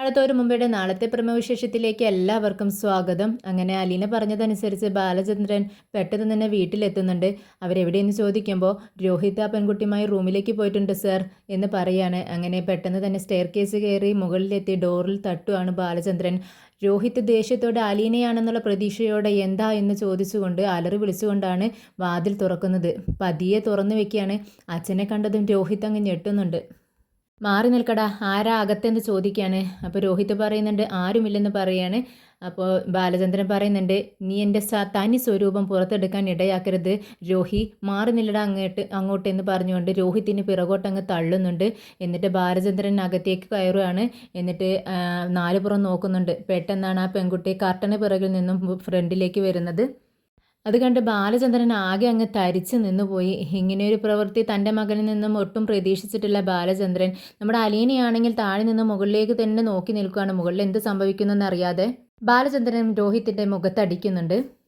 അടുത്ത മുമ്പേടെ മുമ്പയുടെ നാളത്തെ പ്രമവിശേഷത്തിലേക്ക് എല്ലാവർക്കും സ്വാഗതം. അങ്ങനെ അലീന പറഞ്ഞതനുസരിച്ച് ബാലചന്ദ്രൻ പെട്ടെന്ന് തന്നെ വീട്ടിലെത്തുന്നുണ്ട്. അവരെവിടെയെന്ന് ചോദിക്കുമ്പോൾ രോഹിത് പെൺകുട്ടിയുമായി റൂമിലേക്ക് പോയിട്ടുണ്ട് സർ എന്ന് പറയാണ്. അങ്ങനെ പെട്ടെന്ന് തന്നെ സ്റ്റെയർ കേസ് കയറി മുകളിലെത്തി ഡോറിൽ തട്ടുവാണ് ബാലചന്ദ്രൻ. രോഹിത് ദേഷ്യത്തോടെ അലീനയാണെന്നുള്ള പ്രതീക്ഷയോടെ എന്താ? എന്ന് ചോദിച്ചുകൊണ്ട് അലറി വിളിച്ചുകൊണ്ടാണ് വാതിൽ തുറക്കുന്നത്. പതിയെ തുറന്നു വെക്കുകയാണ്. അച്ഛനെ കണ്ടതും രോഹിത് അങ്ങ് ഞെട്ടുന്നുണ്ട്. മാറി നിൽക്കടാ. ആരാ അകത്തെന്ന് ചോദിക്കുകയാണ് അപ്പോൾ രോഹിത് പറയുന്നുണ്ട് ആരുമില്ലെന്ന് പറയാണ്. അപ്പോൾ ബാലചന്ദ്രൻ പറയുന്നുണ്ട് നീ എന്റെ തനി സ്വരൂപം പുറത്തെടുക്കാൻ ഇടയാക്കരുത്. രോഹി മാറി നില്ലടാ അങ്ങോട്ട് അങ്ങോട്ട് എന്ന് പറഞ്ഞുകൊണ്ട് രോഹിത്തിന് പിറകോട്ടങ്ങ് തള്ളുന്നുണ്ട്. എന്നിട്ട് ബാലചന്ദ്രൻ അകത്തേക്ക് കയറുകയാണ് എന്നിട്ട് നാലുപുറം നോക്കുന്നുണ്ട്. പെട്ടെന്നാണ് ആ പെൺകുട്ടി കർട്ടന് പിറകിൽ നിന്നും ഫ്രണ്ടിലേക്ക് വരുന്നത്. അത് കണ്ട് ബാലചന്ദ്രൻ ആകെ അങ്ങ് തരിച്ചു നിന്നുപോയി. ഇങ്ങനെയൊരു പ്രവൃത്തി തന്റെ മകനിൽ നിന്നും ഒട്ടും പ്രതീക്ഷിച്ചിട്ടില്ല ബാലചന്ദ്രൻ. നമ്മുടെ അലീനയാണെങ്കിൽ താഴെ നിന്ന് മുകളിലേക്ക് തന്നെ നോക്കി നിൽക്കുകയാണ്. മുകളിൽ എന്ത് സംഭവിക്കുന്നു എന്നറിയാതെ ബാലചന്ദ്രൻ രോഹിത്തിന്റെ മുഖത്തടിക്കുന്നുണ്ട്.